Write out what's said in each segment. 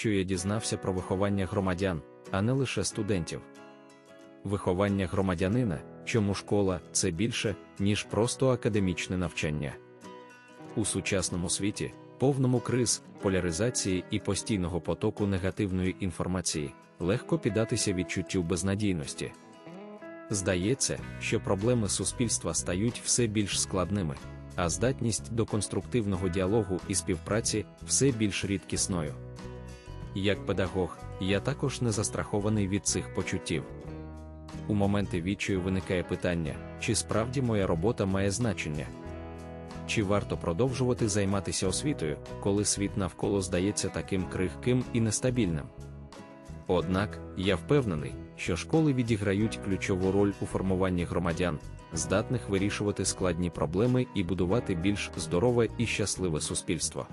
що я дізнався про виховання громадян, а не лише студентів. Виховання громадянина, чому школа це більше, ніж просто академічне навчання. У сучасному світі, повному криз, поляризації і постійного потоку негативної інформації, легко піддатися відчуттю безнадійності. Здається, що проблеми суспільства стають все більш складними, а здатність до конструктивного діалогу і співпраці все більш рідкісною. Як педагог, я також не застрахований від цих почуттів. У моменти відчаю виникає питання, чи справді моя робота має значення. Чи варто продовжувати займатися освітою, коли світ навколо здається таким крихким і нестабільним? Однак я впевнений, що школи відіграють ключову роль у формуванні громадян, здатних вирішувати складні проблеми і будувати більш здорове і щасливе суспільство.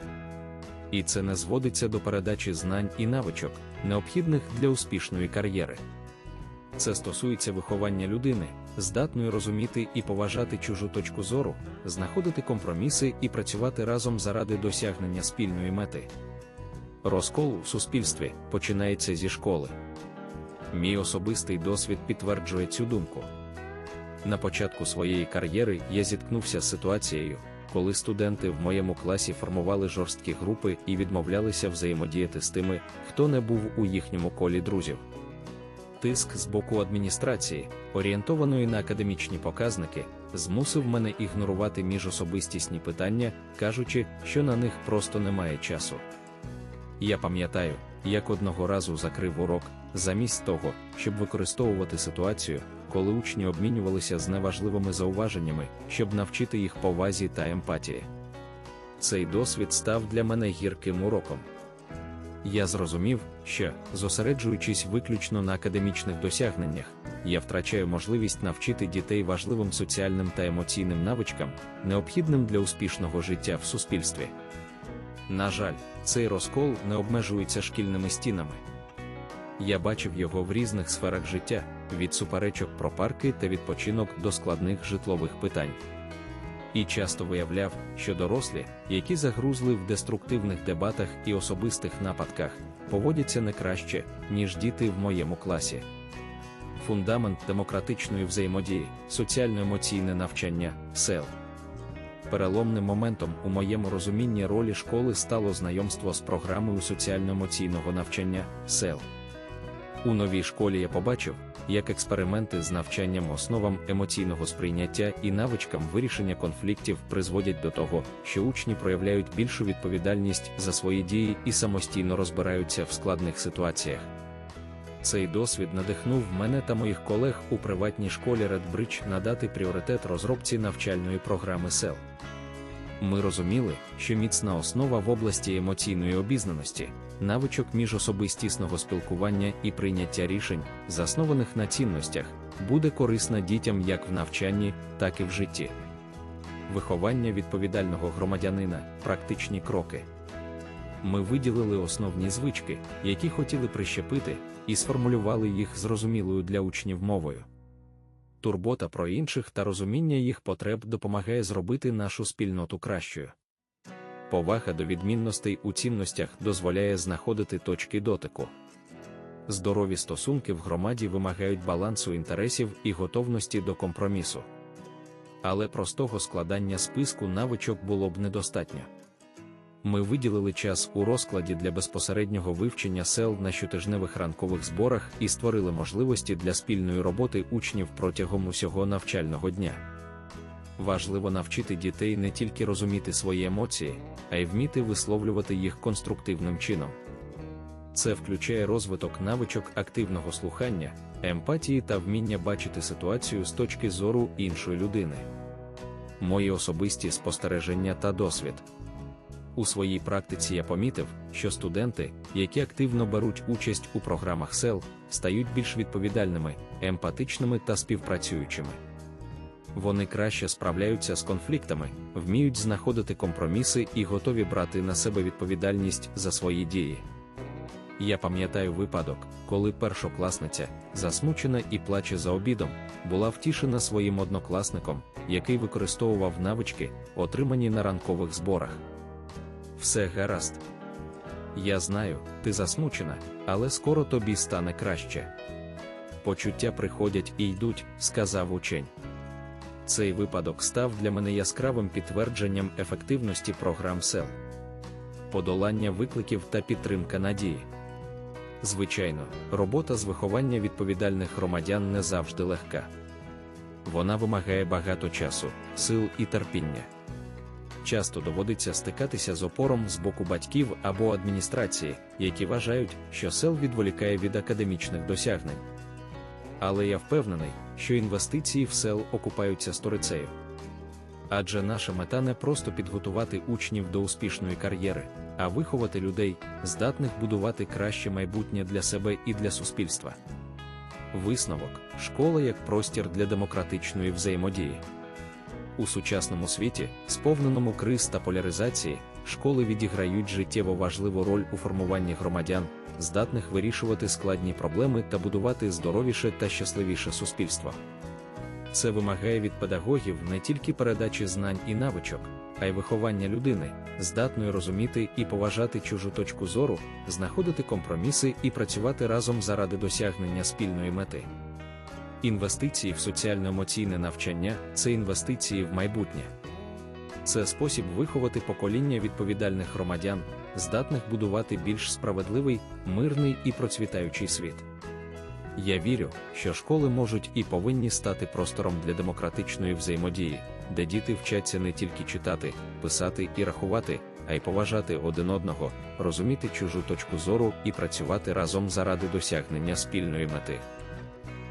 І це не зводиться до передачі знань і навичок, необхідних для успішної кар'єри. Це стосується виховання людини, здатної розуміти і поважати чужу точку зору, знаходити компроміси і працювати разом заради досягнення спільної мети. Розкол у суспільстві починається зі школи. Мій особистий досвід підтверджує цю думку. На початку своєї кар'єри я зіткнувся з ситуацією, коли студенти в моєму класі формували жорсткі групи і відмовлялися взаємодіяти з тими, хто не був у їхньому колі друзів. Тиск з боку адміністрації, орієнтованої на академічні показники, змусив мене ігнорувати міжособистісні питання, кажучи, що на них просто немає часу. Я пам'ятаю, як одного разу закрив урок, замість того, щоб використовувати ситуацію, коли учні обмінювалися з неважливими зауваженнями, щоб навчити їх повазі та емпатії. Цей досвід став для мене гірким уроком. Я зрозумів, що, зосереджуючись виключно на академічних досягненнях, я втрачаю можливість навчити дітей важливим соціальним та емоційним навичкам, необхідним для успішного життя в суспільстві. На жаль, цей розкол не обмежується шкільними стінами. Я бачив його в різних сферах життя, від суперечок про парки та відпочинок до складних житлових питань. І часто виявляв, що дорослі, які загрузли в деструктивних дебатах і особистих нападках, поводяться не краще, ніж діти в моєму класі. Фундамент демократичної взаємодії, соціально-емоційне навчання, сел. Переломним моментом у моєму розумінні ролі школи стало знайомство з програмою соціально-емоційного навчання сел. У новій школі я побачив, як експерименти з навчанням основам емоційного сприйняття і навичкам вирішення конфліктів призводять до того, що учні проявляють більшу відповідальність за свої дії і самостійно розбираються в складних ситуаціях. Цей досвід надихнув мене та моїх колег у приватній школі Redbridge надати пріоритет розробці навчальної програми сел. Ми розуміли, що міцна основа в області емоційної обізнаності, навичок міжособистісного спілкування і прийняття рішень, заснованих на цінностях, буде корисна дітям як в навчанні, так і в житті. Виховання відповідального громадянина, практичні кроки. Ми виділили основні звички, які хотіли прищепити, і сформулювали їх зрозумілою для учнів мовою. Турбота про інших та розуміння їх потреб допомагає зробити нашу спільноту кращою. Повага до відмінностей у цінностях дозволяє знаходити точки дотику. Здорові стосунки в громаді вимагають балансу інтересів і готовності до компромісу. Але простого складання списку навичок було б недостатньо. Ми виділили час у розкладі для безпосереднього вивчення сел на щотижневих ранкових зборах і створили можливості для спільної роботи учнів протягом усього навчального дня. Важливо навчити дітей не тільки розуміти свої емоції, а й вміти висловлювати їх конструктивним чином. Це включає розвиток навичок активного слухання, емпатії та вміння бачити ситуацію з точки зору іншої людини. Мої особисті спостереження та досвід. У своїй практиці я помітив, що студенти, які активно беруть участь у програмах сел, стають більш відповідальними, емпатичними та співпрацюючими. Вони краще справляються з конфліктами, вміють знаходити компроміси і готові брати на себе відповідальність за свої дії. Я пам'ятаю випадок, коли першокласниця, засмучена і плаче за обідом, була втішена своїм однокласником, який використовував навички, отримані на ранкових зборах. Все гаразд. Я знаю, ти засмучена, але скоро тобі стане краще. Почуття приходять і йдуть, сказав учень. Цей випадок став для мене яскравим підтвердженням ефективності програм сел, подолання викликів та підтримка надії. Звичайно, робота з виховання відповідальних громадян не завжди легка. Вона вимагає багато часу, сил і терпіння. Часто доводиться стикатися з опором з боку батьків або адміністрації, які вважають, що сел відволікає від академічних досягнень. Але я впевнений, що інвестиції в сел окупаються сторицею. Адже наша мета не просто підготувати учнів до успішної кар'єри, а виховати людей, здатних будувати краще майбутнє для себе і для суспільства. Висновок школа як простір для демократичної взаємодії. У сучасному світі, сповненому криз та поляризації, школи відіграють життєво важливу роль у формуванні громадян, здатних вирішувати складні проблеми та будувати здоровіше та щасливіше суспільство. Це вимагає від педагогів не тільки передачі знань і навичок, а й виховання людини, здатної розуміти і поважати чужу точку зору, знаходити компроміси і працювати разом заради досягнення спільної мети. Інвестиції в соціально-емоційне навчання це інвестиції в майбутнє. Це спосіб виховати покоління відповідальних громадян, здатних будувати більш справедливий, мирний і процвітаючий світ. Я вірю, що школи можуть і повинні стати простором для демократичної взаємодії, де діти вчаться не тільки читати, писати і рахувати, а й поважати один одного, розуміти чужу точку зору і працювати разом заради досягнення спільної мети.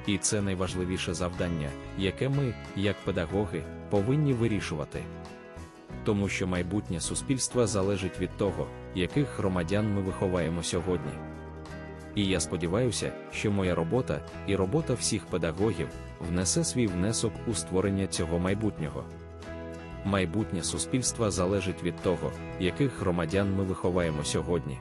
І це найважливіше завдання, яке ми, як педагоги, повинні вирішувати. Тому що майбутнє суспільства залежить від того, яких громадян ми виховаємо сьогодні. І я сподіваюся, що моя робота і робота всіх педагогів внесе свій внесок у створення цього майбутнього. Майбутнє суспільства залежить від того, яких громадян ми виховаємо сьогодні.